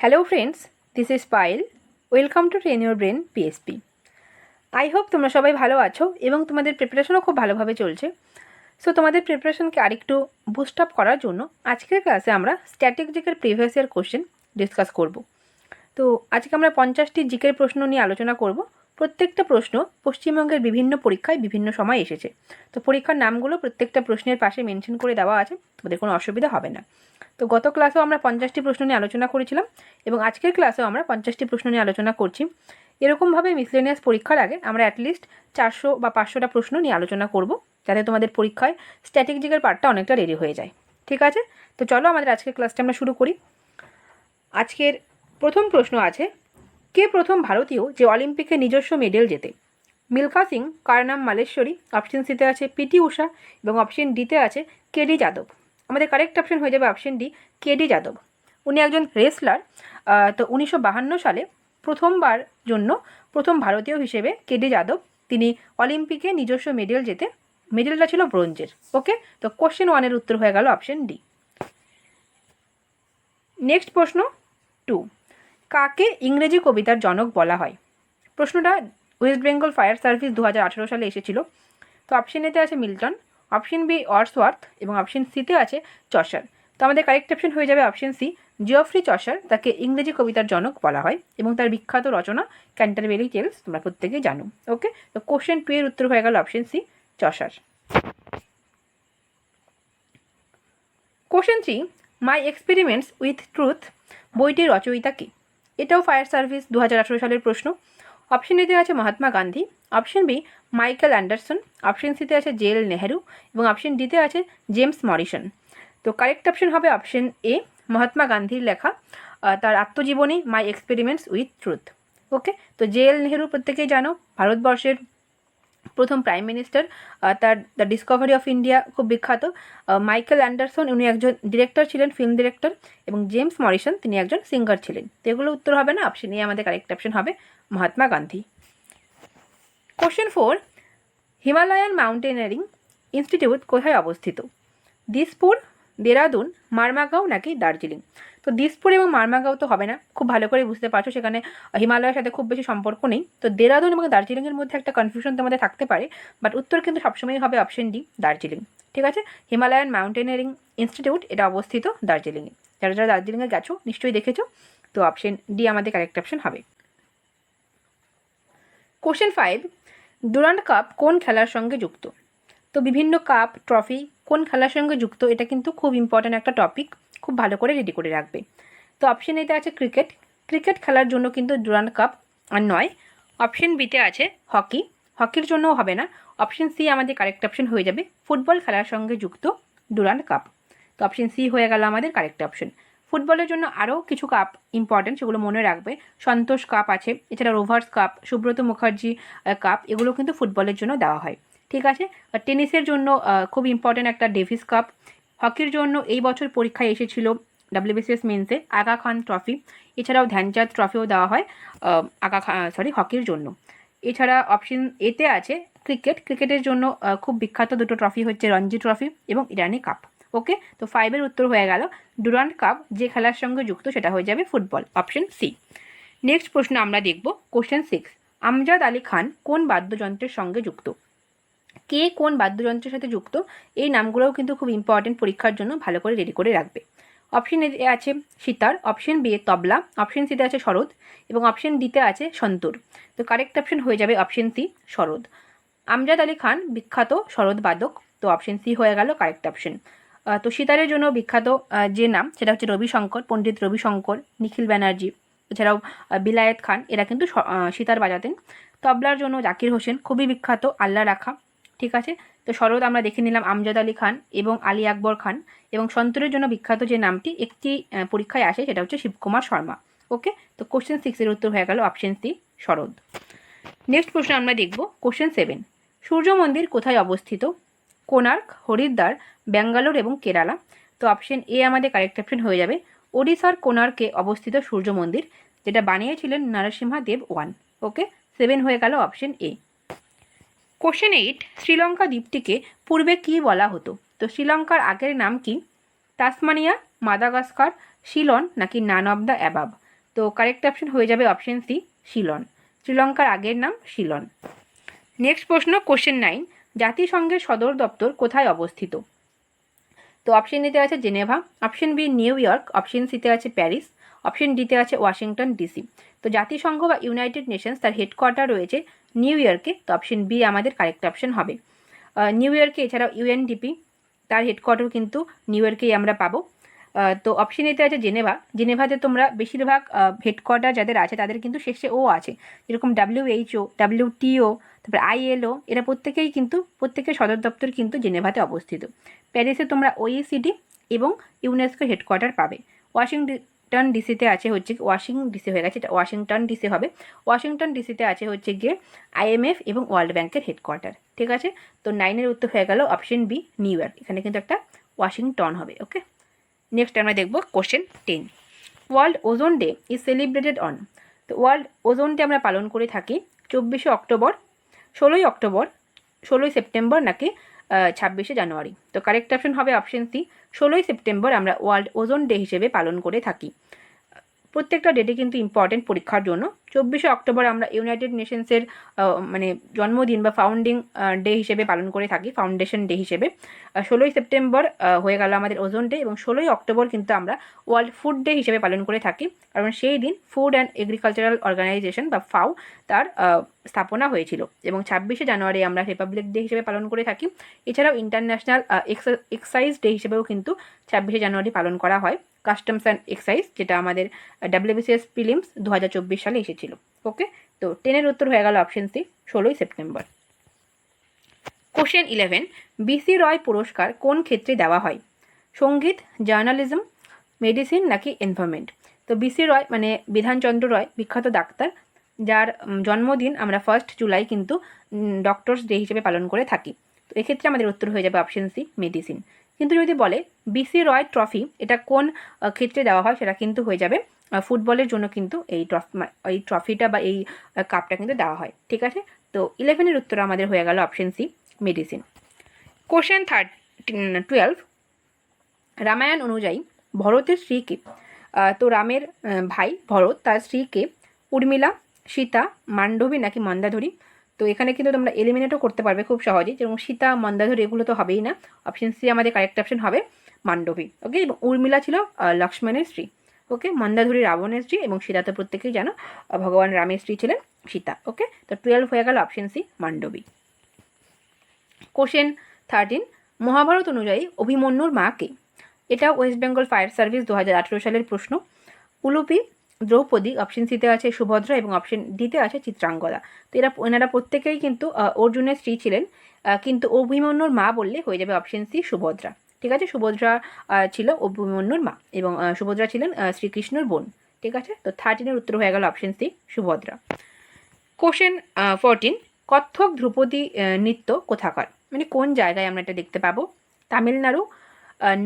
Hello friends this is Payel welcome to train your brain PSP I hope তোমরা সবাই ভালো আছো এবং তোমাদের প্রিপারেশনও খুব ভালোভাবে চলছে। সো তোমাদের প্রিপারেশনকে আরেকটু বুস্ট আপ করার জন্য আজকের ক্লাসে আমরা static previous year question discuss করব। তো, আজকে আমরা পঞ্চাশটি জিকের প্রশ্ন নিয়ে আলোচনা করব। প্রত্যেকটা প্রশ্ন পশ্চিমবঙ্গের বিভিন্ন পরীক্ষায় বিভিন্ন সময় এসেছে। তো পরীক্ষার নামগুলো প্রত্যেকটা প্রশ্নের পাশে মেনশন করে দেওয়া আছে, তোমাদের কোনো অসুবিধা হবে না। তো গত ক্লাসেও আমরা পঞ্চাশটি প্রশ্ন নিয়ে আলোচনা করেছিলাম এবং আজকের ক্লাসেও আমরা পঞ্চাশটি প্রশ্ন নিয়ে আলোচনা করছি। এরকমভাবে মিসলেনিয়াস পরীক্ষার আগে আমরা অ্যাটলিস্ট চারশো বা পাঁচশোটা প্রশ্ন নিয়ে আলোচনা করব, যাতে তোমাদের পরীক্ষায় স্ট্যাটিক জিকের পার্টটা অনেকটা রেডি হয়ে যায়। ঠিক আছে? তো চলো আমাদের আজকের ক্লাসটা আমরা শুরু করি। আজকের প্রথম প্রশ্ন আছে কে প্রথম ভারতীয় যে অলিম্পিকে নিজস্ব মেডেল জেতে? মিলখা সিং, কার নাম মালেশ্বরী? অপশন সিতে আছে পিটি উষা এবং অপশন ডিতে আছে কেডি যাদব। আমাদের কারেক্ট অপশন হয়ে যাবে অপশন ডি কেডি যাদব। উনি একজন রেসলার তো উনিশশো সালে প্রথমবার জন্য প্রথম ভারতীয় হিসেবে কেডি যাদব তিনি অলিম্পিকে নিজস্ব মেডেল জেতে, মেডেলটা ছিল ব্রোঞ্জের। ওকে তো কোশ্চেন ওয়ানের উত্তর হয়ে গেল অপশন ডি নেক্সট প্রশ্ন টু কাকে ইংরেজি কবিতার জনক বলা হয়? প্রশ্নটা ওয়েস্ট বেঙ্গল ফায়ার সার্ভিস দু হাজার আঠেরো সালে এসেছিল। তো অপশন এতে আছে মিল্টন অপশন বি অর্সওয়ার্থ এবং অপশন সিতে আছে চসার তো আমাদের কারেক্ট অপশন হয়ে যাবে অপশন সি জিওফ্রি চসার তাকে ইংরেজি কবিতার জনক বলা হয় এবং তার বিখ্যাত রচনা ক্যান্টারবেরি টেলস তোমরা প্রত্যেকেই জানো। ওকে তো কোশ্চেন টু এর উত্তর হয়ে গেল option C Chaucer question three my experiments with truth বইটির রচয়িতা কে? এটাও ফায়ার সার্ভিস দু হাজার আঠেরো সালের প্রশ্ন। অপশন এতে আছে Mahatma Gandhi. Option B Michael Anderson option সিতে আছে জেএল নেহেরু এবং অপশন ডিতে আছে জেমস মরিসন তো কারেক্ট অপশন হবে অপশন এ মহাত্মা গান্ধীর লেখা তার আত্মজীবনী My Experiments with Truth okay তো জেএল নেহেরু প্রত্যেকেই জানো, ভারতবর্ষের প্রথম প্রাইম মিনিস্টার তার দ্য ডিসকভারি অফ ইন্ডিয়া খুব বিখ্যাত। মাইকেল অ্যান্ডারসন উনি একজন ডিরেক্টর ছিলেন ফিল্ম ডিরেক্টর এবং জেমস মরিসন তিনি একজন সিঙ্গার ছিলেন। তো এগুলো উত্তর হবে না অপশন এ আমাদের কারেক্ট অপশন হবে Mahatma Gandhi. Question four Himalayan mountaineering institute কোথায় অবস্থিত? দিসপুর, দেরাদুন, মারমাগাঁও নাকি দার্জিলিং? তো দিসপুর এবং মারমাগাঁও তো হবে না। খুব ভালো করে বুঝতে পারছ, সেখানে হিমালয়ের সাথে খুব বেশি সম্পর্ক নেই। তো দেরাদুন এবং দার্জিলিংয়ের মধ্যে একটা কনফিউশন তোমাদের থাকতে পারে বাট উত্তর কিন্তু সবসময় হবে অপশন ডি দার্জিলিং। ঠিক আছে? হিমালয়ান মাউন্টেনারিং ইনস্টিটিউট এটা অবস্থিত দার্জিলিংয়ে। যারা যারা দার্জিলিংয়ে গেছো, নিশ্চয়ই দেখেছ, তো অপশন ডি আমাদের কারেক্ট অপশন হবে। কোশ্চেন ফাইভ ডুরান্ড কাপ কোন খেলার সঙ্গে যুক্ত? তো বিভিন্ন কাপ ট্রফি কোন খেলার সঙ্গে যুক্ত, এটা কিন্তু খুব ইম্পর্ট্যান্ট একটা টপিক খুব ভালো করে রেডি করে রাখবে। তো অপশন এতে আছে ক্রিকেট ক্রিকেট খেলার জন্য কিন্তু ডুরান্ড কাপ আর নয় অপশন বিতে আছে হকি হকির জন্যও হবে না অপশন সি আমাদের কারেক্ট অপশন হয়ে যাবে। ফুটবল খেলার সঙ্গে যুক্ত ডুরান্ড কাপ তো অপশন সি হয়ে গেল আমাদের কারেক্ট অপশন ফুটবলের জন্য আরও কিছু কাপ ইম্পর্টেন্ট সেগুলো মনে রাখবে। সন্তোষ কাপ আছে, এছাড়া Rovers cup Subrata Mukherjee cup এগুলো কিন্তু ফুটবলের জন্য দেওয়া হয়। ঠিক আছে? টেনিসের জন্য খুব ইম্পর্টেন্ট একটা ডেভিস কাপ হকির জন্য এই বছর পরীক্ষায় এসেছিল ডাব্লিউবিসিএস মেন্সে আগা খান ট্রফি এছাড়াও ধ্যানচাঁদ ট্রফিও দেওয়া হয় আগা খান সরি হকির জন্য। এছাড়া অপশন এতে আছে ক্রিকেট ক্রিকেটের জন্য খুব বিখ্যাত দুটো ট্রফি হচ্ছে রঞ্জি ট্রফি এবং ইরানি কাপ ওকে তো ফাইভের উত্তর হয়ে গেল। ডুরান্ড কাপ যে খেলার সঙ্গে যুক্ত, সেটা হয়ে যাবে ফুটবল অপশন সি নেক্সট প্রশ্ন আমরা দেখব কোশ্চেন সিক্স আমজাদ আলী খান কোন বাদ্যযন্ত্রের সঙ্গে যুক্ত? কে কোন বাদ্যযন্ত্রের সাথে যুক্ত, এই নামগুলোও কিন্তু খুব ইম্পর্টেন্ট পরীক্ষার জন্য ভালো করে রেডি করে রাখবে। অপশন এ আছে sitar option B tabla option সিতে আছে শরৎ, এবং অপশন ডিতে আছে সন্তুর। তো কারেক্ট অপশন হয়ে যাবে অপশন সি শরৎ। আমজাদ আলী খান, বিখ্যাত শরৎ বাদক, তো অপশন সি হয়ে গেল কারেক্ট অপশন তো সিতারের জন্য বিখ্যাত যে নাম, সেটা হচ্ছে রবিশঙ্কর, পণ্ডিত রবিশঙ্কর, নিখিল ব্যানার্জি, এছাড়াও বিলায়েত খান, এরা কিন্তু সিতার বাজাতেন। তবলার জন্য জাকির হোসেন, খুবই বিখ্যাত আল্লাহ রাখা। ঠিক আছে? তো শরৎ আমরা দেখে নিলাম আমজাদ আলী খান এবং আলী আকবর খান এবং সন্তরের জন্য বিখ্যাত যে নামটি, একটি পরীক্ষায় আসে সেটা হচ্ছে শিবকুমার শর্মা। ওকে তো কোশ্চেন সিক্সের উত্তর হয়ে গেল অপশন সি শরৎ। নেক্সট প্রশ্ন আমরা দেখব কোশ্চেন সেভেন সূর্য মন্দির কোথায় অবস্থিত? কোনার্ক হরিদ্বার, ব্যাঙ্গালোর এবং কেরালা। তো অপশন এ আমাদের কারেক্ট অপশন হয়ে যাবে। ওড়িশার কোনার্কে অবস্থিত সূর্য মন্দির, যেটা বানিয়েছিলেন Narasimha Deva one. Okay seven হয়ে গেল option A question eight Sri Lanka দ্বীপটিকে পূর্বে কি বলা হতো? তো শ্রীলঙ্কার আগের নাম কি? তাসমানিয়া মাদাগাস্কার শিলন নাকি নান অব দ্য অ্যাবাব তো কারেক্ট অপশন হয়ে যাবে অপশন সি শিলন শ্রীলঙ্কার আগের নাম শিলন নেক্সট প্রশ্ন কোশ্চেন নাইন জাতিসংঘের সদর দপ্তর কোথায় অবস্থিত? তো অপশন এতে আছে Geneva option B New York option সিতে আছে প্যারিস অপশন ডিতে আছে ওয়াশিংটন ডিসি। তো জাতিসংঘ বা ইউনাইটেড নেশনস তার হেডকোয়ার্টার রয়েছে নিউ ইয়র্কে। তো অপশন বি আমাদের কারেক্ট অপশন হবে। নিউ ইয়র্কে এছাড়াও ইউএনডিপি তার হেডকোয়ার্টার কিন্তু নিউ ইয়র্কেই আমরা পাবো। তো অপশন এতে আছে জেনেভা। জেনেভাতে তোমরা বেশিরভাগ হেডকোয়ার্টার যাদের আছে তাদের কিন্তু শেষে ও আছে। যেরকম ডাব্লিউএইচও ডাব্লিউটিও তারপরে আইএলও এরা প্রত্যেকেই কিন্তু, প্রত্যেকের সদর দপ্তর কিন্তু জেনেভাতে অবস্থিত। প্যারিসে তোমরা ওইসিডি এবং ইউনেস্কো হেডকোয়ার্টার পাবে। ওয়াশিংটন ডিসিতে আছে হচ্ছে ওয়াশিং ডিসি হয়ে গেছে, এটা ওয়াশিংটন ডিসি হবে। ওয়াশিংটন ডিসিতে আছে হচ্ছে গিয়ে আইএমএফ এবং ওয়ার্ল্ড ব্যাংকের হেডকোয়ার্টার ঠিক আছে? তো নাইনের উত্তর হয়ে গেল অপশন বি নিউ ইয়র্ক এখানে কিন্তু একটা ওয়াশিংটন হবে ওকে নেক্সট আমরা দেখব question ten world ozone day is celebrated on তো ওয়ার্ল্ড ওজোন ডে আমরা পালন করে থাকি চব্বিশে অক্টোবর, ষোলোই অক্টোবর, ষোলোই সেপ্টেম্বর নাকি ছাব্বিশে জানুয়ারি। তো কারেক্ট অপশন হবে অপশন সি ষোলোই সেপ্টেম্বর আমরা ওয়ার্ল্ড ওজোন ডে হিসেবে পালন করে থাকি। প্রত্যেকটা ডেটে কিন্তু ইম্পর্টেন্ট পরীক্ষার জন্য। চব্বিশে অক্টোবর আমরা ইউনাইটেড নেশনসের মানে জন্মদিন বা ফাউন্ডিং ডে হিসেবে পালন করে থাকি ফাউন্ডেশন ডে হিসেবে। ষোলোই সেপ্টেম্বর হয়ে গেল আমাদের ওজোন ডে এবং ষোলোই অক্টোবর কিন্তু আমরা ওয়ার্ল্ড ফুড ডে হিসেবে পালন করে থাকি। কারণ সেই দিন ফুড অ্যান্ড এগ্রিকালচারাল অর্গানাইজেশন বা ফাও তার স্থাপনা হয়েছিল এবং ছাব্বিশে জানুয়ারি আমরা রিপাবলিক ডে হিসেবে পালন করে থাকি। এছাড়াও ইন্টারন্যাশনাল এক্সাইজ ডে হিসেবেও কিন্তু ছাব্বিশে জানুয়ারি পালন করা হয়। কাস্টমস অ্যান্ড এক্সাইজ যেটা আমাদের ডাব্লিউবিসিএস প্রিলিমস দু হাজার চব্বিশ সালে এসেছিল। ওকে তো টেনের উত্তর হয়ে গেল অপশন সি ষোলোই September. Question eleven BC Roy পুরস্কার কোন ক্ষেত্রে দেওয়া হয়? সংগীত জার্নালিজম মেডিসিন নাকি এনভায়রনমেন্ট তো বিসি রয় মানে বিধানচন্দ্র রয়, বিখ্যাত ডাক্তার, যার জন্মদিন আমরা ফার্স্ট জুলাই কিন্তু ডক্টরস ডে হিসেবে পালন করে থাকি। তো এক্ষেত্রে আমাদের উত্তর হয়ে যাবে অপশন সি মেডিসিন কিন্তু যদি বলে বিসি রয় ট্রফি এটা কোন ক্ষেত্রে দেওয়া হয় সেটা কিন্তু হয়ে যাবে ফুটবলের জন্য কিন্তু এই ট্রফি এই ট্রফিটা বা এই কাপটা কিন্তু দেওয়া হয়, ঠিক আছে? তো ইলেভেনের উত্তর আমাদের হয়ে গেল option C medicine question third twelve Ramayana অনুযায়ী ভরতের স্ত্রীকে তো রামের ভাই ভরত, তার স্ত্রীকে উর্মিলা, সীতা, মান্ডবী নাকি মন্দাধরী তো এখানে কিন্তু তোমরা এলিমিনেটও করতে পারবে খুব সহজে যেমন সীতা, মন্দাধরী, এগুলো তো হবেই না। অপশন সি আমাদের কারেক্ট অপশন হবে মান্ডবী। ওকে এবং উর্মিলা ছিল লক্ষ্মণের স্ত্রী। ওকে মন্দাধরী রাবণের স্ত্রী এবং সীতা তো প্রত্যেকেই জানো ভগবান রামের স্ত্রী ছিলেন সীতা। ওকে তো টুয়েলভ হয়ে গেল option C Mandavi. Question thirteen Mahabharata অনুযায়ী অভিমন্যুর মা কে এটা ওয়েস্ট বেঙ্গল ফায়ার সার্ভিস দু হাজার আঠেরো সালের প্রশ্ন। উলুপি দ্রৌপদী অপশন সিতে আছে সুভদ্রা এবং অপশন ডিতে আছে চিত্রাঙ্গদা। তো এরা এনারা প্রত্যেকেই কিন্তু অর্জুনের স্ত্রী ছিলেন। কিন্তু অভিমন্যুর মা বললে হয়ে যাবে অপশন সি সুভদ্রা। ঠিক আছে? সুভদ্রা ছিল অভিমন্যুর মা এবং সুভদ্রা ছিলেন শ্রীকৃষ্ণর বোন। ঠিক আছে? তো থার্টিনের উত্তর হয়ে গেল option C Subhadra. Question fourteen Kathak ধ্রুপদী নৃত্য কোথাকার? মানে কোন জায়গায় আমরা এটা দেখতে পাবো? তামিলনাড়ু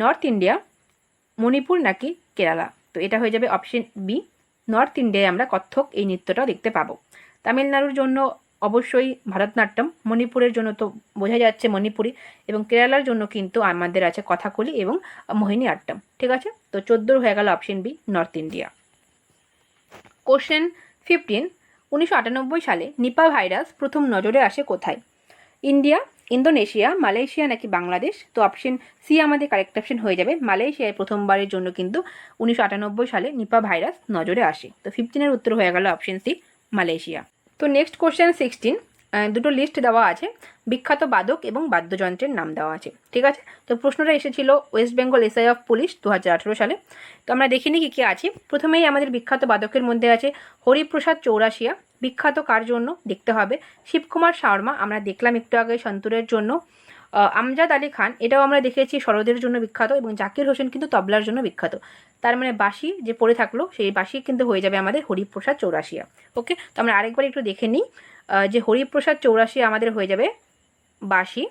নর্থ ইন্ডিয়া, মণিপুর নাকি কেরালা? তো এটা হয়ে যাবে অপশন বি নর্থ ইন্ডিয়ায় আমরা কত্থক এই নৃত্যটা দেখতে পাবো। তামিলনাড়ুর জন্য অবশ্যই ভারতনাট্যম, মণিপুরের জন্য তো বোঝা যাচ্ছে মণিপুরি এবং কেরালার জন্য কিন্তু আমাদের আছে কথাকলি এবং মোহিনী আট্টম ঠিক আছে? তো চোদ্দোর হয়ে গেল option B north India question fifteen উনিশশো আটানব্বই সালে নিপা ভাইরাস প্রথম নজরে আসে কোথায়? ইন্ডিয়া, ইন্দোনেশিয়া, মালয়েশিয়া নাকি বাংলাদেশ? তো অপশন সি আমাদের কারেক্ট অপশন হয়ে যাবে। মালয়েশিয়ায় প্রথমবারের জন্য কিন্তু উনিশশো আটানব্বই সালে নিপা ভাইরাস নজরে আসে। তো ফিফটিনের উত্তর হয়ে গেল অপশন সি মালয়েশিয়া। তো নেক্সট কোশ্চেন সিক্সটিন দুটো লিস্ট দেওয়া আছে। বিখ্যাত বাদক এবং বাদ্যযন্ত্রের নাম দেওয়া আছে। ঠিক আছে? তো প্রশ্নটা এসেছিল West Bengal SI of police দু হাজার আঠেরো সালে। তো আমরা দেখিনি কী কী আছে। প্রথমেই আমাদের বিখ্যাত বাদকের মধ্যে আছে হরিপ্রসাদ চৌরাশিয়া। বিখ্যাত কার জন্য? দেখতে হবে। শিবকুমার শর্মা, আমরা দেখলাম একটু আগে সন্তুরের জন্য। আমজাদ আলী খান, এটাও আমরা দেখেছি শরদের জন্য বিখ্যাত এবং জাকির হোসেন কিন্তু তবলার জন্য বিখ্যাত। তার মানে বাঁশি যে পড়ে থাকল, সেই বাঁশি কিন্তু হয়ে যাবে আমাদের হরিপ্রসাদ চৌরাশিয়া। ওকে তো আমরা আরেকবার একটু দেখে নিই। যে হরিপ্রসাদ চৌরাশি আমাদের হয়ে যাবে বাঁশি,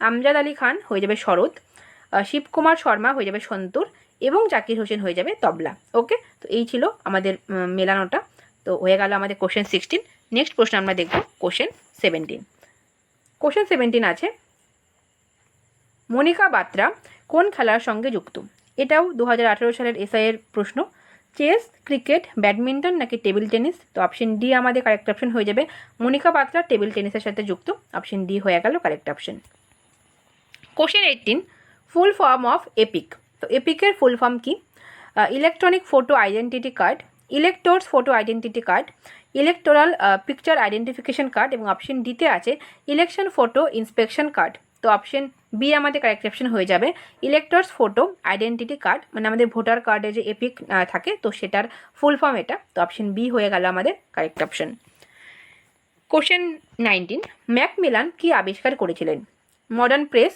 আমজাদ আলী খান হয়ে যাবে শরৎ শিবকুমার শর্মা হয়ে যাবে সন্তুর এবং জাকির হোসেন হয়ে যাবে তবলা। ওকে তো এই ছিল আমাদের মেলানোটা। তো হয়ে গেল আমাদের কোশ্চেন সিক্সটিন নেক্সট প্রশ্ন আমরা দেখব কোশ্চেন সেভেন্টিন কোশ্চেন সেভেন্টিন আছে, মনিকা বাত্রা কোন খেলার সঙ্গে যুক্ত? এটাও দু হাজার আঠেরো সালের এসআইয়ের প্রশ্ন। চেস, ক্রিকেট, ব্যাডমিন্টন নাকি টেবিল টেনিস? তো অপশন ডি আমাদের কারেক্ট অপশন হয়ে যাবে। মনিকা বাত্রা টেবিল টেনিসের সাথে যুক্ত। অপশন ডি হয়ে গেল correct option question eighteen full form of EPIC তো এপিকের ফুল ফর্ম কি? Electronic photo identity card electors photo identity card electoral picture identification card এবং অপশন ডিতে আছে ইলেকশন ফটো ইন্সপেকশন কার্ড তো অপশন বি আমাদের কারেক্ট অপশন হয়ে যাবে। ইলেক্টর্স ফটো আইডেন্টিটি কার্ড মানে আমাদের ভোটার কার্ডে যে এপিক থাকে, তো সেটার ফুল ফর্ম এটা। তো অপশন বি হয়ে গেল আমাদের correct option question nineteen Macmillan কি আবিষ্কার করেছিলেন? Modern press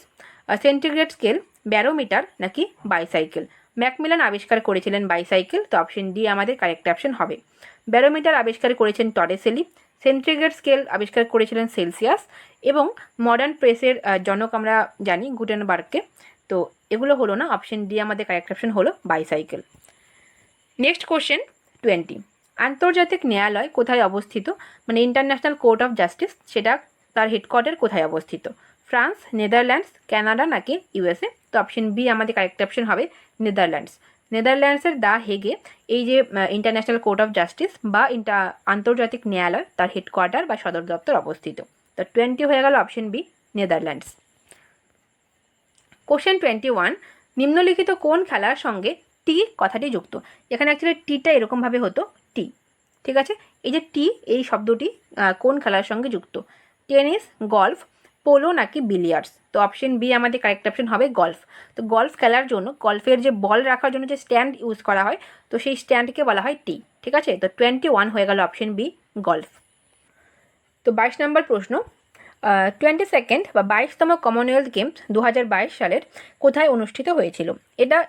centigrade scale barometer নাকি বাইসাইকেল ম্যাকমিলান আবিষ্কার করেছিলেন বাইসাইকেল তো অপশন ডি আমাদের কারেক্ট অপশন হবে। ব্যারোমিটার আবিষ্কার করেছেন টরেসেলি সেন্টিগ্রেড স্কেল আবিষ্কার করেছিলেন সেলসিয়াস এবং মডার্ন প্রেসের জনক আমরা জানি গুটেনবার্গকে। তো এগুলো হলো না অপশন ডি আমাদের কারেক্ট অপশন হলো বাইসাইকেল নেক্সট কোশ্চেন টোয়েন্টি আন্তর্জাতিক ন্যায়ালয় কোথায় অবস্থিত? মানে ইন্টারন্যাশনাল কোর্ট অফ জাস্টিস সেটা তার হেডকোয়ার্টার কোথায় অবস্থিত? ফ্রান্স, নেদারল্যান্ডস, কানাডা নাকি ইউএসএ তো অপশন বি আমাদের কারেক্ট অপশন হবে নেদারল্যান্ডস। নেদারল্যান্ডসের দা হেগে, এই যে ইন্টারন্যাশনাল কোর্ট অফ জাস্টিস বা আন্তর্জাতিক ন্যায়ালয়, তার হেডকোয়ার্টার বা সদর দপ্তর অবস্থিত। তো টোয়েন্টি হয়ে গেল option B Netherlands. Question twenty one নিম্নলিখিত কোন খেলার সঙ্গে টি কথাটি যুক্ত? এখানে অ্যাকচুয়ালি টিটা এরকমভাবে হতো টি ঠিক আছে? এই যে টি এই শব্দটি কোন খেলার সঙ্গে যুক্ত? টেনিস, গলফ পোলো নাকি বিলিয়ার্স তো অপশন বি আমাদের কারেক্ট অপশন হবে গলফ তো গলফ খেলার জন্য গলফের যে বল রাখার জন্য যে স্ট্যান্ড ইউজ করা হয়, তো সেই স্ট্যান্ডকে বলা হয় টি ঠিক আছে? তো টোয়েন্টি ওয়ান হয়ে গেল অপশন বি গলফ তো বাইশ নম্বর প্রশ্ন টোয়েন্টি সেকেন্ড বা বাইশতম কমনওয়েলথ গেমস দু হাজার বাইশ সালের কোথায় অনুষ্ঠিত হয়েছিল? এটা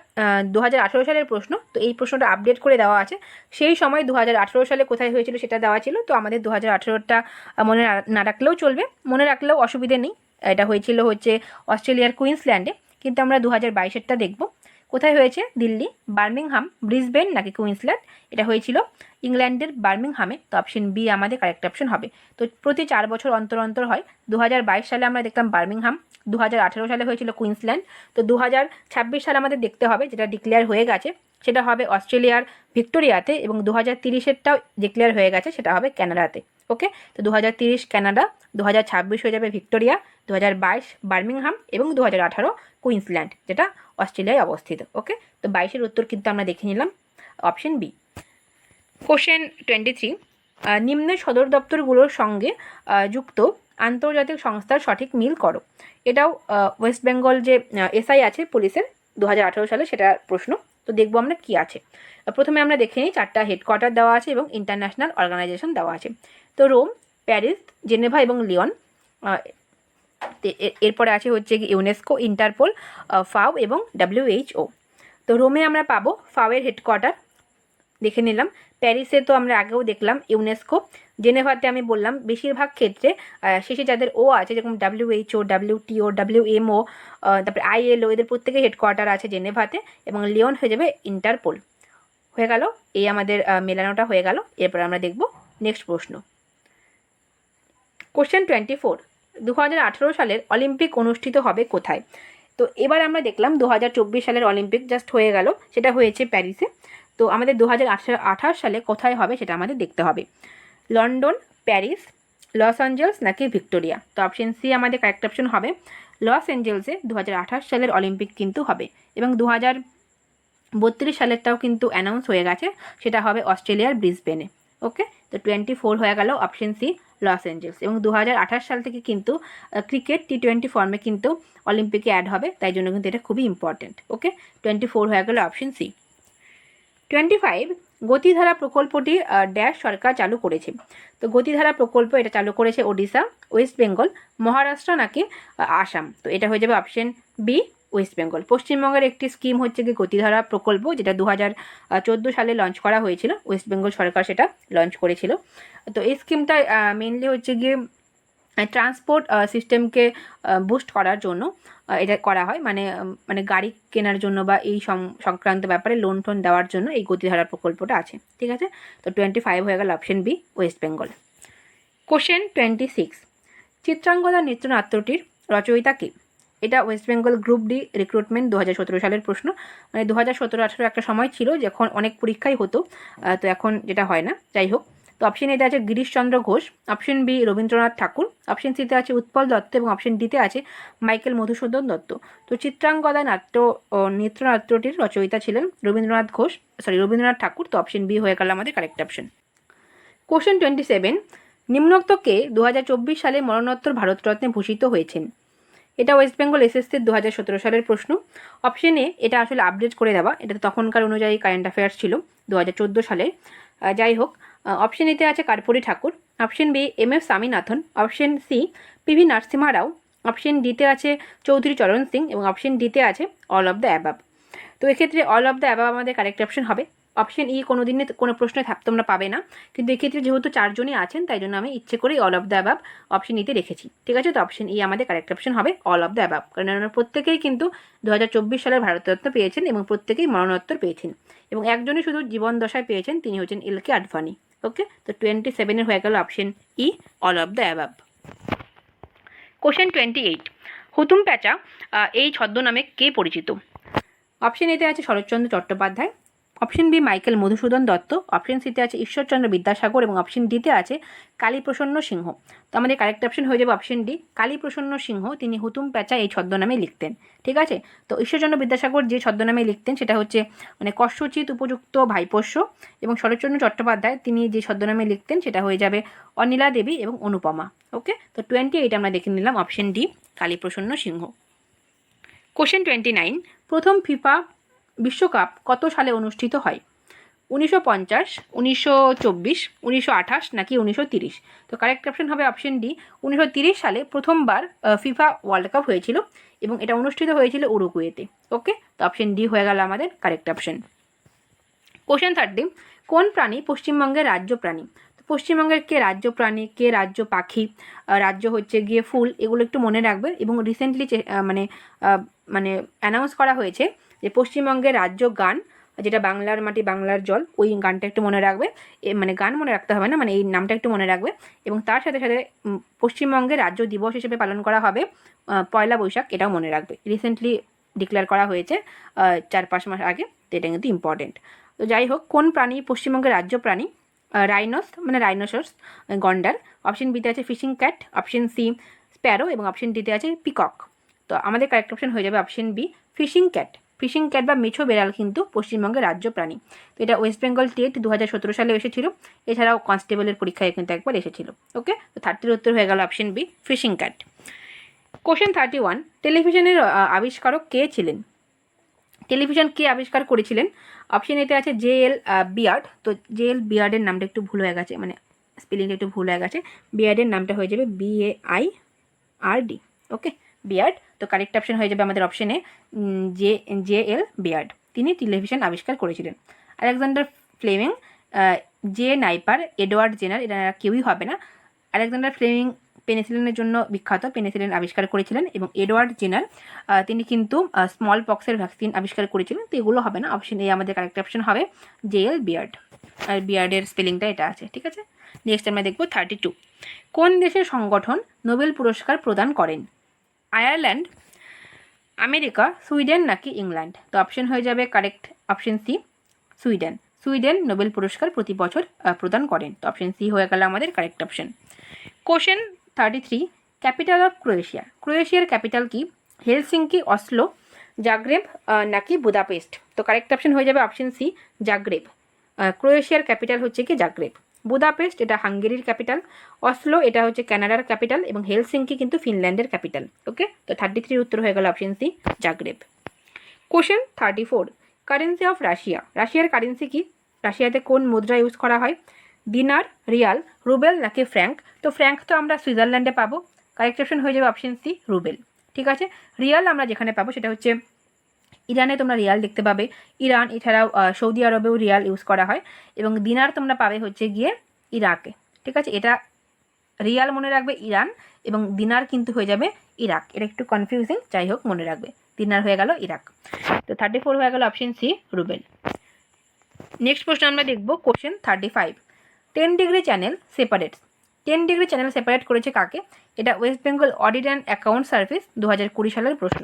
দু হাজার আঠেরো সালের প্রশ্ন। তো এই প্রশ্নটা আপডেট করে দেওয়া আছে। সেই সময় দু হাজার আঠেরো সালে কোথায় হয়েছিল সেটা দেওয়া ছিল। তো আমাদের দু হাজার আঠেরোটা মনে না- না রাখলেও চলবে। মনে রাখলেও অসুবিধে নেই। এটা হয়েছিল হচ্ছে অস্ট্রেলিয়ার কুইন্সল্যান্ডে। কিন্তু আমরা দু হাজার বাইশেরটা দেখব। কোথায় হয়েছে? দিল্লি, বার্মিংহাম, ব্রিসবেন নাকি কুইন্সল্যান্ড? এটা হয়েছিল ইংল্যান্ডের বার্মিংহামে। তো অপশন বি আমাদের কারেক্ট অপশন হবে। তো প্রতি চার বছর অন্তর অন্তর হয়। দু হাজার বাইশ সালে আমরা দেখলাম বার্মিংহাম দু হাজার আঠেরো সালে হয়েছিল কুইন্সল্যান্ড। তো দু হাজার ছাব্বিশ সালে আমাদের দেখতে হবে, যেটা ডিক্লেয়ার হয়ে গেছে, সেটা হবে অস্ট্রেলিয়ার ভিক্টোরিয়াতে এবং দু হাজার তিরিশেরটাও ডিক্লেয়ার হয়ে গেছে, সেটা হবে কানাডাতে ওকে? তো দু হাজার তিরিশ কানাডা দু হাজার ছাব্বিশ হয়ে যাবে ভিক্টোরিয়া দু হাজার বাইশ বার্মিংহাম এবং দু হাজার আঠারো। কুইন্সল্যান্ড, যেটা অস্ট্রেলিয়ায় অবস্থিত ওকে তো বাইশের উত্তর কিন্তু আমরা দেখে নিলাম option B question twenty three নিম্ন সদর দপ্তরগুলোর সঙ্গে যুক্ত আন্তর্জাতিক সংস্থার সঠিক মিল করো। এটাও ওয়েস্ট বেঙ্গল যে এসআই আছে পুলিশের দু হাজার আঠারো সালে সেটার প্রশ্ন, তো দেখব আমরা কি আছে। প্রথমে আমরা দেখে নিই, চারটা হেডকোয়ার্টার দেওয়া আছে এবং ইন্টারন্যাশনাল অর্গানাইজেশন দেওয়া আছে। তো রোম, প্যারিস, জেনেভা এবং লিওন এরপরে আছে হচ্ছে ইউনেস্কো ইন্টারপোল ফাও এবং ডাব্লিউএইচও তো রোমে আমরা পাবো ফাওয়ের হেডকোয়ার্টার দেখে নিলাম। প্যারিসে তো আমরা আগেও দেখলাম ইউনেস্কো জেনেভাতে আমি বললাম বেশিরভাগ ক্ষেত্রে শেষে যাদের ও আছে, যেরকম ডাব্লিউএইচও ডাব্লিউটিও ডাব্লিউএমও তারপরে আইএলও এদের প্রত্যেকের হেডকোয়ার্টার আছে জেনেভাতে এবং লিওন হয়ে যাবে ইন্টারপোল হয়ে গেল? এই আমাদের মেলানোটা হয়ে গেল। এরপর আমরা দেখব নেক্সট প্রশ্ন। কোশ্চেন টোয়েন্টি ফোর দু হাজার আঠেরো সালের অলিম্পিক অনুষ্ঠিত হবে কোথায়? তো এবার আমরা দেখলাম দু হাজার চব্বিশ সালের অলিম্পিক জাস্ট হয়ে গেল, সেটা হয়েছে প্যারিসে। তো আমাদের দু হাজার আঠাশ সালে কোথায় হবে সেটা আমাদের দেখতে হবে। লন্ডন, প্যারিস, লস অ্যাঞ্জেলস নাকি ভিক্টোরিয়া? তো অপশন সি আমাদের কারেক্ট অপশন হবে। লস অ্যাঞ্জেলসে দু হাজার আঠাশ সালের অলিম্পিক কিন্তু হবে এবং দু বত্রিশ সালেরটাও কিন্তু অ্যানাউন্স হয়ে গেছে, সেটা হবে অস্ট্রেলিয়ার ব্রিসবেনে। ওকে তো টোয়েন্টি ফোর হয়ে গেল অপশন সি লস অ্যাঞ্জেলস এবং দু হাজার আঠাশ সাল থেকে কিন্তু ক্রিকেট টি টোয়েন্টি ফর্মে কিন্তু অলিম্পিকে অ্যাড হবে, তাই জন্য কিন্তু এটা খুবই ইম্পর্টেন্ট ওকে টোয়েন্টি ফোর হয়ে গেল option C twenty five, Gatidhara প্রকল্পটি ড্যাশ সরকার চালু করেছে। তো গতিধারা প্রকল্প এটা চালু করেছে ওডিশা, ওয়েস্ট বেঙ্গল, মহারাষ্ট্র নাকি আসাম। তো এটা হয়ে যাবে অপশন বি ওয়েস্ট বেঙ্গল পশ্চিমবঙ্গের একটি স্কিম হচ্ছে কি গতিধারা প্রকল্প, যেটা দু হাজার চোদ্দ সালে লঞ্চ করা হয়েছিল। ওয়েস্ট বেঙ্গল সরকার সেটা লঞ্চ করেছিল। তো এই স্কিমটা মেনলি হচ্ছে গিয়ে ট্রান্সপোর্ট সিস্টেমকে বুস্ট করার জন্য এটা করা হয়। মানে মানে গাড়ি কেনার জন্য বা এই সংক্রান্ত ব্যাপারে লোন টোন দেওয়ার জন্য এই গতিধারা প্রকল্পটা আছে। ঠিক আছে? তো টোয়েন্টি ফাইভ হয়ে গেল option B West Bengal question twenty six Chitrangada নৃত্যনাট্যটির রচয়িতা কে? এটা West Bengal group D recruitment দু হাজার সতেরো সালের প্রশ্ন। মানে দু হাজার সতেরো আঠেরো একটা সময় ছিল যখন অনেক পরীক্ষাই হতো তো এখন যেটা হয় না, যাই হোক। তো অপশন এতে আছে Girish Chandra Ghosh option B Rabindranath Thakur option সিতে আছে উৎপল দত্ত এবং অপশন ডিতে আছে মাইকেল মধুসূদন দত্ত। তো চিত্রাঙ্গদা নাট্য ও নৃত্যনাট্যটির রচয়িতা ছিলেন রবীন্দ্রনাথ ঘোষ সরি রবীন্দ্রনাথ ঠাকুর। তো অপশন বি হয়ে গেল আমাদের correct option question twenty seven নিম্নোক্ত কে দু সালে মরণোত্তর ভারতরত্নে ভূষিত হয়েছেন? এটা ওয়েস্ট বেঙ্গল এসএসসির দু হাজার সতেরো সালের প্রশ্ন। অপশন এ এটা আসলে আপডেট করে দেওয়া। এটা তখনকার অনুযায়ী কারেন্ট অ্যাফেয়ার্স ছিল দু হাজার চোদ্দ সালে যাই হোক অপশন এতে আছে Karpoori Thakur option B M F Swaminathan option C PV Narasimha Rao option ডিতে আছে চৌধুরী চরণ সিং এবং অপশন ডিতে আছে অল অফ দ্য অ্যাবাব তো এক্ষেত্রে অল অফ দ্য অ্যাবাব আমাদের কারেক্ট অপশন হবে। অপশন ই কোনো দিনে কোনো প্রশ্নে তোমরা পাবে না। কিন্তু এক্ষেত্রে যেহেতু চারজনই আছেন, তাই জন্য আমি ইচ্ছে করেই all of the above option ইতে রেখেছি। ঠিক আছে? তো অপশন ই আমাদের কারেক্ট অপশন হবে অল অফ দ্য অ্যাবাব কারণ ওনারা প্রত্যেকেই কিন্তু দু হাজার চব্বিশ সালের ভারতরত্ন পেয়েছেন এবং প্রত্যেকেই মরণোত্তর পেয়েছেন। এবং একজনই শুধু জীবন দশায় পেয়েছেন, তিনি হচ্ছেন এল কে আডভানি ওকে তো টোয়েন্টি সেভেনের হয়ে গেল option E all of the above question twenty eight Hutom Pyancha এই ছদ্মনামে কে পরিচিত? অপশন এতে আছে Sharatchandra Chattopadhyay. Option B, Michael Madhusudan Dutt. Option সিতে আছে ঈশ্বরচন্দ্র বিদ্যাসাগর এবং অপশন ডিতে আছে কালীপ্রসন্ন সিংহ। তো আমাদের কারেক্ট অপশন হয়ে যাবে অপশন ডি, কালীপ্রসন্ন সিংহ। তিনি হুতুম প্যাঁচা এই ছদ্মনামে লিখতেন। ঠিক আছে? তো ঈশ্বরচন্দ্র বিদ্যাসাগর যে ছদ্মনামে লিখতেন, সেটা হচ্ছে মানে কষ্টচিত উপযুক্ত ভাইপোষ্য এবং শরৎচন্দ্র চট্টোপাধ্যায় তিনি যে ছদ্মনামে লিখতেন, সেটা হয়ে যাবে অনিলা দেবী এবং অনুপমা। ওকে তো টোয়েন্টি এইট আমরা দেখে নিলাম option D, Kaliprasanna Singha. Question twenty nine প্রথম ফিফা বিশ্বকাপ কত সালে অনুষ্ঠিত হয়? উনিশশো পঞ্চাশ, উনিশশো চব্বিশ, উনিশশো আঠাশ নাকি উনিশশো তিরিশ? তো কারেক্ট অপশন হবে অপশন ডি উনিশশো তিরিশ সালে প্রথমবার ফিফা ওয়ার্ল্ড কাপ হয়েছিল এবং এটা অনুষ্ঠিত হয়েছিল উরুকুয়েতে ওকে তো অপশন ডি হয়ে গেল আমাদের কারেক্ট অপশন কোশ্চেন থার্টি কোন প্রাণী পশ্চিমবঙ্গের রাজ্য প্রাণী? তো পশ্চিমবঙ্গের কে রাজ্য প্রাণী, কে রাজ্য পাখি রাজ্য হচ্ছে গিয়ে ফুল, এগুলো একটু মনে রাখবে এবং রিসেন্টলি মানে মানে অ্যানাউন্স করা হয়েছে যে পশ্চিমবঙ্গের রাজ্য গান যেটা বাংলার মাটি বাংলার জল ওই গানটা একটু মনে রাখবে। মানে গান মনে রাখতে হবে না মানে এই নামটা একটু মনে রাখবে। এবং তার সাথে সাথে উম, পশ্চিমবঙ্গের রাজ্য দিবস হিসেবে পালন করা হবে পয়লা বৈশাখ এটাও মনে রাখবে। রিসেন্টলি ডিক্লেয়ার করা হয়েছে চার পাঁচ মাস আগে তো এটা কিন্তু ইম্পর্টেন্ট তো যাই হোক কোন প্রাণী পশ্চিমবঙ্গের রাজ্য প্রাণী? রাইনোস মানে রাইনোসর্স গন্ডার। অপশন বিতে আছে fishing cat option C sparrow এবং অপশন ডিতে আছে পিকক তো আমাদের কারেক্ট অপশন হয়ে যাবে option B fishing cat fishing cat বা মেছো বেড়াল কিন্তু পশ্চিমবঙ্গের রাজ্য প্রাণী। তো এটা ওয়েস্ট বেঙ্গল টেট দু হাজার সতেরো সালে এসেছিল। এছাড়াও কনস্টেবলের পরীক্ষায় কিন্তু একবার এসেছিল। ওকে তো থার্টির উত্তর হয়ে গেল option B fishing cat question thirty one টেলিভিশনের আবিষ্কারক কে ছিলেন? টেলিভিশন কে আবিষ্কার করেছিলেন? অপশন এতে আছে জে এল বিয়ার্ড তো জে এল বিয়ার্ডের নামটা একটু ভুল হয়ে গেছে মানে স্পেলিংটা একটু ভুল হয়ে গেছে। বিয়ার্ডের নামটা হয়ে যাবে B A I R D okay Baird, তো কারেক্ট অপশন হয়ে যাবে আমাদের অপশনে জে জে এল বিয়ার্ড তিনি টেলিভিশন আবিষ্কার করেছিলেন। Alexander Fleming J Napier Edward Jenner এরা কেউই হবে না। আলেকজান্ডার ফ্লেমিং পেনিসিলিনের জন্য বিখ্যাত পেনিসিলিন আবিষ্কার করেছিলেন এবং এডওয়ার্ড জেনার তিনি কিন্তু স্মল পক্সের ভ্যাকসিন আবিষ্কার করেছিলেন, তো এগুলো হবে না অপশন এ আমাদের কারেক্ট অপশন হবে জে এল বিয়ার্ড আর বিয়ার্ডের স্পেলিংটা এটা আছে, ঠিক আছে? নেক্সট আমরা দেখব থার্টি টু কোন দেশের সংগঠন নোবেল পুরস্কার প্রদান করেন? আয়ারল্যান্ড, আমেরিকা, সুইডেন নাকি ইংল্যান্ড? তো অপশন হয়ে যাবে correct option C Sweden. Sweden Nobel পুরস্কার প্রতি বছর প্রদান করেন। তো অপশন সি হয়ে গেল আমাদের correct option question thirty three capital of Croatia ক্রোয়েশিয়ার ক্যাপিটাল কি হেলসিঙ্কি অসলো জাগ্রেব নাকি বুদাপেস্ট তো কারেক্ট অপশন হয়ে যাবে অপশন সি জাগ্রেব ক্রোয়েশিয়ার ক্যাপিটাল হচ্ছে কি জাগ্রেব বুদাপেস্ট, এটা হাঙ্গেরির ক্যাপিটাল। অসলো, এটা হচ্ছে কানাডার ক্যাপিটাল এবং হেলসিঙ্কি কিন্তু ফিনল্যান্ডের ক্যাপিটাল। ওকে? তো থার্টি থ্রির উত্তর হয়ে গেল option C Zagreb. Question thirty four currency of Russia রাশিয়ার কারেন্সি কি? রাশিয়াতে কোন মুদ্রা ইউজ করা হয়? দিনার, রিয়াল, রুবেল নাকি ফ্র্যাঙ্ক? তো ফ্র্যাঙ্ক তো আমরা সুইজারল্যান্ডে পাবো। কারেক্ট অপশন হয়ে যাবে অপশন সি রুবেল। ঠিক আছে? রিয়াল আমরা যেখানে পাবো সেটা হচ্ছে ইরানে তোমরা রিয়াল দেখতে পাবে। ইরান, এছাড়াও সৌদি আরবেও রিয়াল ইউজ করা হয়। এবং দিনার তোমরা পাবে হচ্ছে গিয়ে ইরাকে। ঠিক আছে? এটা রিয়াল মনে রাখবে ইরান এবং দিনার কিন্তু হয়ে যাবে ইরাক। এটা একটু কনফিউজিং যাই হোক, মনে রাখবে। দিনার হয়ে গেল ইরাক। তো থার্টি ফোর হয়ে গেল অপশন সি রুবেল। নেক্সট প্রশ্ন আমরা দেখব question thirty five ten degree channel separates ten degree channel separate করেছে কাকে? এটা West Bengal audit and account service দু হাজার কুড়ি সালের প্রশ্ন।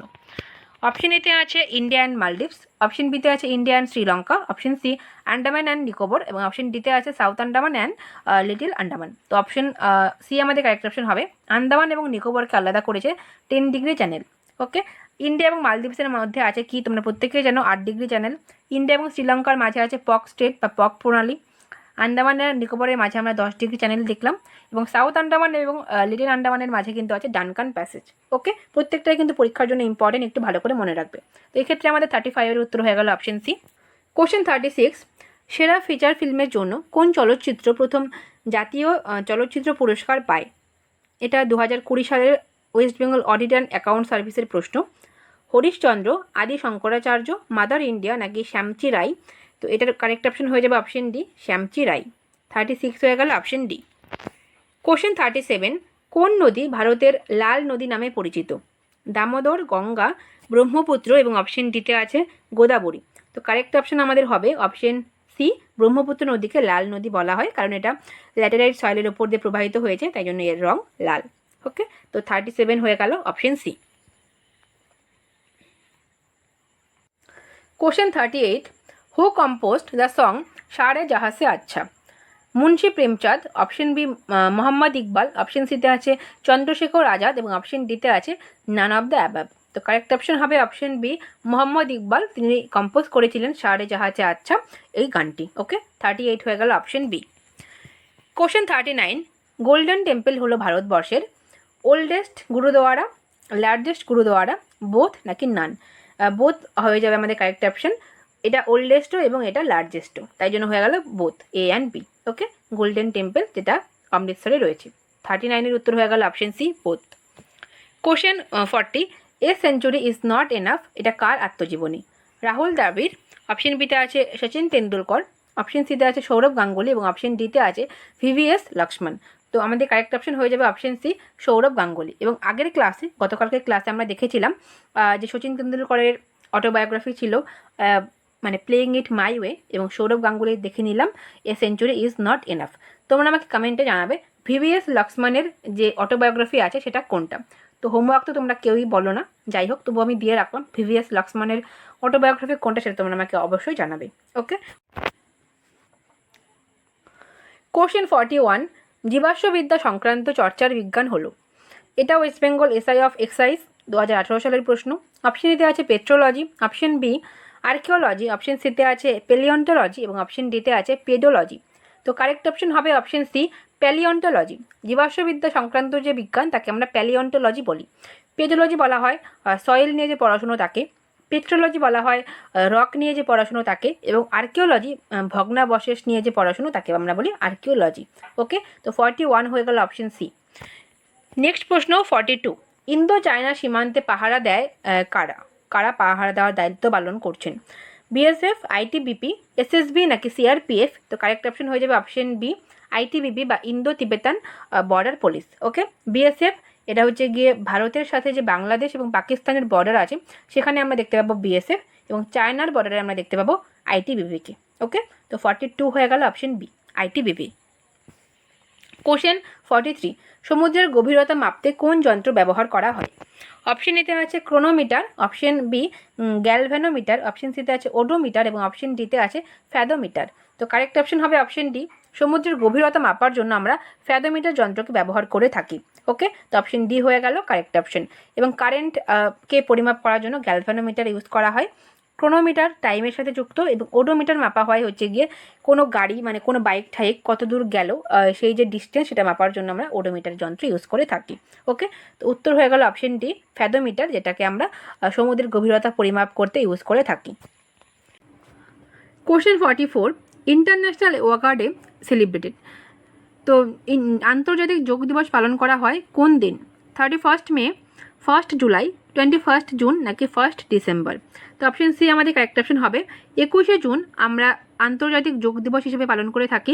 অপশন এতে আছে ইন্ডিয়া অ্যান্ড মালদ্বীপস অপশন বিতে আছে India and Sri Lanka option C Andaman and Nicobar এবং অপশন ডিতে আছে South Andaman and little Andaman তো অপশন সি আমাদের কারেক্ট অপশন হবে। আন্দামান এবং নিকোবরকে আলাদা করেছে ten degree channel okay India এবং মালদ্বীপসের মধ্যে আছে কি? তোমরা প্রত্যেকেই জানো, আট ডিগ্রি চ্যানেল ইন্ডিয়া এবং শ্রীলঙ্কার মাঝে আছে পক স্টেট বা পক প্রণালী। আন্দামান আর নিকোবরের মাঝে আমরা দশ ডিগ্রি চ্যানেল দেখলাম এবং সাউথ আন্ডামান এবং লিটল আন্ডামানের মাঝে কিন্তু আছে ডানকান প্যাসেজ ওকে প্রত্যেকটাই কিন্তু পরীক্ষার জন্য ইম্পর্টেন্ট একটু ভালো করে মনে রাখবে। তো এক্ষেত্রে আমাদের থার্টি ফাইভের উত্তর হয়ে গেল option C question thirty six সেরা ফিচার ফিল্মের জন্য কোন চলচ্চিত্র প্রথম জাতীয় চলচ্চিত্র পুরস্কার পায়? এটা দু হাজার কুড়ি সালের West Bengal audit and account সার্ভিসের প্রশ্ন। হরিশচন্দ্র, আদি শঙ্করাচার্য মাদার ইন্ডিয়া নাকি শ্যামচি রায় তো এটার কারেক্ট অপশন হয়ে যাবে option D Shyamchi Roy thirty six হয়ে গেল option D question thirty seven কোন নদী ভারতের লাল নদী নামে পরিচিত? দামোদর, গঙ্গা, ব্রহ্মপুত্র এবং অপশন ডিতে আছে গোদাবরী। তো কারেক্ট অপশন আমাদের হবে অপশন সি ব্রহ্মপুত্র নদীকে লাল নদী বলা হয়, কারণ এটা ল্যাটেরাইট সয়েলের ওপর দিয়ে প্রবাহিত হয়েছে, তাই জন্য এর রং লাল। ওকে তো থার্টি সেভেন হয়ে গেল option C question thirty eight who composed the song Saare জাহাসে আচ্ছা Munshi Premchand option B Mohammad Iqbal option সিতে আছে চন্দ্রশেখর আজাদ এবং অপশন ডিতে আছে নান অফ দ্য অ্যাবাব তো কারেক্ট অপশন হবে অপশন বি মোহাম্মদ ইকবাল তিনি কম্পোজ করেছিলেন সারে জাহাজে আচ্ছা এই গানটি ওকে থার্টি এইট হয়ে গেল option B question thirty nine Golden Temple হলো ভারতবর্ষের oldest gurdwara largest gurdwara both নাকি নান বোথ হয়ে যাবে আমাদের কারেক্ট অপশন এটা ওল্ডেস্টও এবং এটা লার্জেস্টও তাই জন্য হয়ে গেল both A and B okay golden temple যেটা অমৃতসরে রয়েছে। থার্টি নাইনের উত্তর হয়ে গেল option C both question forty a century is not enough এটা কার আত্মজীবনী? রাহুল দ্রাবিড় অপশন বিতে আছে সচিন তেন্ডুলকর অপশন সিতে আছে সৌরভ গাঙ্গুলি এবং অপশন ডিতে আছে ভিভিএস লক্ষ্মণ। তো আমাদের কারেক্ট অপশন হয়ে যাবে অপশন সি সৌরভ গাঙ্গুলি। এবং আগের ক্লাসে গতকালকের ক্লাসে আমরা দেখেছিলাম যে সচিন তেন্ডুলকরের অটোবায়োগ্রাফি ছিল মানে প্লেইং ইট মাই ওয়ে এবং সৌরভ গাঙ্গুলি দেখে নিলাম a century is not enough তোমরা আমাকে কমেন্টে জানাবে ভিভিএস লক্ষ্মণের যে অটোবায়োগ্রাফি আছে সেটা কোনটা? তো হোমওয়ার্ক তো তোমরা কেউই বলো না। যাই হোক তবু আমি দিয়ে রাখলাম ভিভিএস লক্ষ্মণের অটোবায়োগ্রাফি কোনটা সেটা তোমরা আমাকে অবশ্যই জানাবে ওকে কোশ্চেন ফর্টি ওয়ান জীবাশ্মবিদ্যা সংক্রান্ত চর্চার বিজ্ঞান হলো। এটা West Bengal SI of excise দু হাজার আঠারো সালের প্রশ্ন। অপশন এতে আছে petrology option B archaeology option সিতে আছে পেলিয়ন্টোলজি এবং অপশন ডিতে আছে পেডোলজি তো কারেক্ট অপশন হবে অপশন সি প্যালিয়ন্টোলজি জীবাশ্মবিদ্যা সংক্রান্ত যে বিজ্ঞান, তাকে আমরা প্যালিয়ন্টোলজি বলি। পেডোলজি বলা হয় সয়েল নিয়ে যে পড়াশুনো তাকে পেট্রোলজি বলা হয় রক নিয়ে যে পড়াশুনো তাকে, এবং আর্কিওলজি ভগ্নাবশেষ নিয়ে যে পড়াশুনো তাকে আমরা বলি আর্কিওলজি ওকে তো ফর্টি ওয়ান হয়ে গেল অপশন সি নেক্সট প্রশ্ন ফর্টি টু ইন্দো চায়না সীমান্তে পাহারা দেয় কারা? কারা পাহারা দেওয়ার দায়িত্ব পালন করছেন? বিএসএফ, আইটিবিপি, এসএসবি নাকি সিআরপিএফ? তো কারেক্ট অপশন হয়ে যাবে অপশন বি আইটিবিপি বা Indo Tibetan border police okay BSF, এটা হচ্ছে গিয়ে ভারতের সাথে যে বাংলাদেশ এবং পাকিস্তানের বর্ডার আছে, সেখানে আমরা দেখতে পাবো বিএসএফ এবং চায়নার বর্ডারে আমরা দেখতে পাবো আইটিবিপিকে ওকে তো ফর্টি টু হয়ে গেল option B ITBP. Question forty three সমুদ্রের গভীরতা মাপতে কোন যন্ত্র ব্যবহার করা হয়? অপশন এতে আছে chronometer option B galvanometer option সিতে আছে ওডোমিটার এবং অপশন ডিতে আছে ফ্যাদোমিটার তো কারেক্ট অপশন হবে অপশন ডি সমুদ্রের গভীরতা মাপার জন্য আমরা ফ্যাদোমিটার যন্ত্রকে ব্যবহার করে থাকি। ওকে তো অপশন ডি হয়ে গেল কারেক্ট অপশন এবং কারেন্ট কে পরিমাপ করার জন্য গ্যালভ্যানোমিটার ইউজ করা হয়। ক্রোনোমিটার টাইমের সাথে যুক্ত এবং ওডোমিটার মাপা হয় হচ্ছে গিয়ে কোনো গাড়ি মানে কোনো বাইক ঠাইক কত দূর গেল সেই যে ডিস্টেন্স সেটা মাপার জন্য আমরা ওডোমিটার যন্ত্র ইউজ করে থাকি ওকে তো উত্তর হয়ে গেল অপশন ডি ফ্যাদোমিটার যেটাকে আমরা সমুদ্রের গভীরতা পরিমাপ করতে ইউজ করে থাকি। Question forty four international yoga day celebrated তো আন্তর্জাতিক যোগ দিবস পালন করা হয় কোন দিন? Thirty first May first July twenty first June নাকি ফার্স্ট ডিসেম্বর তো অপশন সি আমাদের কারেক্ট অপশন হবে। একুশে জুন আমরা আন্তর্জাতিক যোগ দিবস হিসেবে পালন করে থাকি।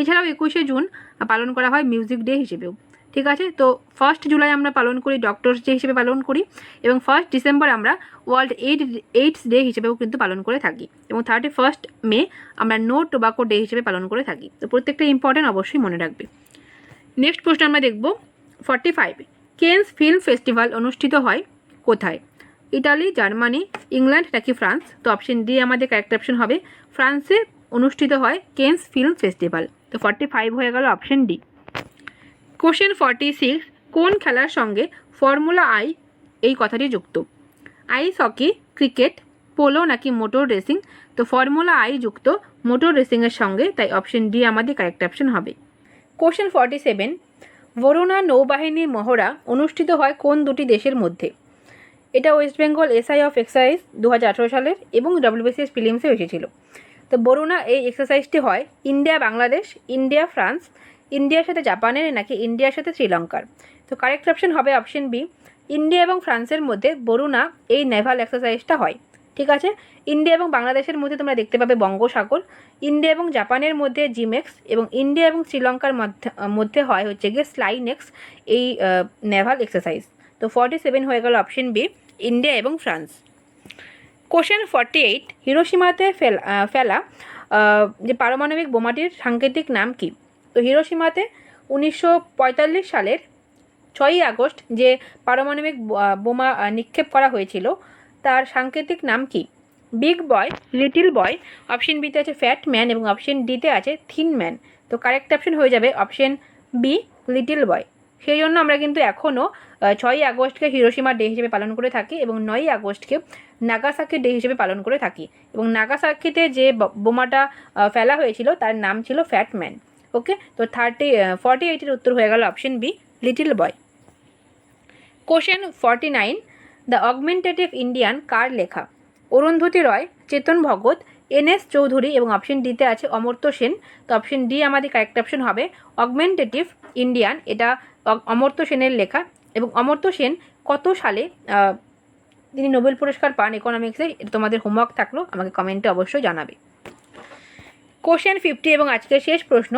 এছাড়াও একুশে জুন পালন করা হয় মিউজিক ডে হিসেবেও। ঠিক আছে? তো ফার্স্ট জুলাই আমরা পালন করি ডক্টরস ডে হিসেবে পালন করি এবং ফার্স্ট ডিসেম্বর আমরা ওয়ার্ল্ড এইড এইডস ডে হিসেবেও কিন্তু পালন করে থাকি। এবং থার্টি ফার্স্ট মে আমরা নো টোবাকো ডে হিসেবে পালন করে থাকি। তো প্রত্যেকটা ইম্পর্টেন্ট অবশ্যই মনে রাখবে। নেক্সট প্রশ্ন আমরা দেখব। Forty five Cannes film festival অনুষ্ঠিত হয় কোথায়? ইটালি, জার্মানি, ইংল্যান্ড নাকি ফ্রান্স? তো অপশন ডি আমাদের ক্যারেক্ট অপশন হবে। ফ্রান্সে অনুষ্ঠিত হয় কেন্স ফিল্ম ফেস্টিভ্যাল। তো ফর্টি ফাইভ হয়ে গেল option D question forty six কোন খেলার সঙ্গে ফর্মুলা আই এই কথাটি যুক্ত? আইস হকি ক্রিকেট পোলো নাকি মোটর রেসিং তো ফর্মুলা আই যুক্ত মোটর রেসিংয়ের সঙ্গে, তাই অপশন ডি আমাদের কারেক্ট অপশন হবে। কোশ্চেন ফর্টি সেভেন বরুণা নৌবাহিনী মহড়া অনুষ্ঠিত হয় কোন দুটি দেশের মধ্যে? এটা West Bengal SI of exercise দু হাজার আঠেরো সালের এবং ডব্লিউবিসিএস ফিলিমসে এসেছিল। তো বরুণা, এই এক্সারসাইজটি হয় ইন্ডিয়া, বাংলাদেশ, ইন্ডিয়া, ফ্রান্স, ইন্ডিয়ার সাথে জাপানের নাকি ইন্ডিয়ার সাথে শ্রীলঙ্কার। তো কারেক্ট অপশন হবে অপশন বি ইন্ডিয়া এবং ফ্রান্সের মধ্যে বরুণা, এই নেভাল এক্সারসাইজটা হয়। ঠিক আছে? ইন্ডিয়া এবং বাংলাদেশের মধ্যে তোমরা দেখতে পাবে বঙ্গোসাগর। ইন্ডিয়া এবং জাপানের মধ্যে জিমেক্স এবং ইন্ডিয়া এবং শ্রীলঙ্কার মধ্যে মধ্যে হয় হচ্ছে গিয়ে স্লাইনেক্স এই নেভাল এক্সারসাইজ তো ফর্টি সেভেন হয়ে গেল অপশন বি ইন্ডিয়া এবং ফ্রান্স কোশ্চেন ফর্টি এইট হিরোসীমাতে ফেলা ফেলা যে পারমাণবিক বোমাটির সাংকেতিক নাম কি? তো হিরোসীমাতে উনিশশো পঁয়তাল্লিশ সালের ছয়ই আগস্ট যে পারমাণবিক বোমা নিক্ষেপ করা হয়েছিল, তার সাংকেতিক নাম কি? Big boy little boy option বিতে আছে ফ্যাট ম্যান এবং অপশন ডিতে আছে থিন ম্যান তো কারেক্ট অপশন হয়ে যাবে অপশন বি লিটিল বয় সেই জন্য আমরা কিন্তু এখনও ছয়ই আগস্টকে হিরোসীমা ডে হিসেবে পালন করে থাকি এবং নয়ই আগস্টকে নাগাসাকি ডে হিসেবে পালন করে থাকি। এবং নাগাসাকিতে যে বোমাটা ফেলা হয়েছিল তার নাম ছিল ফ্যাটম্যান ওকে? তো থার্টি ফর্টি এইটের উত্তর হয়ে গেল option B, little boy. Question forty nine, the augmentative Indian কার লেখা? অরুন্ধতী রয়, চেতন ভগত এন এস চৌধুরী এবং অপশন ডিতে আছে অমর্ত্য সেন। তো অপশন ডি আমাদের কারেক্ট অপশন হবে অগমেন্টেটিভ ইন্ডিয়ান এটা অমর্ত্য সেনের লেখা এবং অমর্ত্য সেন কত সালে তিনি নোবেল পুরস্কার পান ইকোনমিক্সে এটা তোমাদের হোমওয়ার্ক থাকল, আমাকে কমেন্টে অবশ্যই জানাবে। কোশ্চেন ফিফটি এবং আজকের শেষ প্রশ্ন,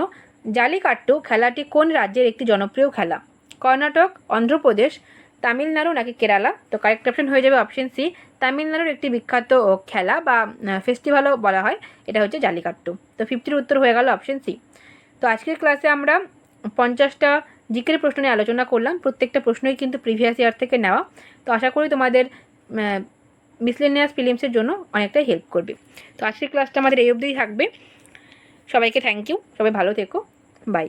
জালিকাট্টু খেলাটি কোন রাজ্যের একটি জনপ্রিয় খেলা? কর্ণাটক, অন্ধ্রপ্রদেশ, তামিলনাড়ু নাকি কেরালা? তো কারেক্ট অপশন হয়ে যাবে অপশন সি তামিলনাড়ুর একটি বিখ্যাত খেলা বা ফেস্টিভ্যালও বলা হয়। এটা হচ্ছে জালিকাট্টু। তো ফিফটির উত্তর হয়ে গেল অপশন সি তো আজকের ক্লাসে আমরা পঞ্চাশটা জিকের প্রশ্ন নিয়ে আলোচনা করলাম। প্রত্যেকটা প্রশ্নই কিন্তু প্রিভিয়াস ইয়ার থেকে নেওয়া। তো আশা করি তোমাদের মিসলেনিয়াস ফিলিমসের জন্য অনেকটাই হেল্প করবে। তো আজকের ক্লাসটা আমাদের এই অবধিই থাকবে। সবাইকে থ্যাংক ইউ সবাই ভালো থেকো। বাই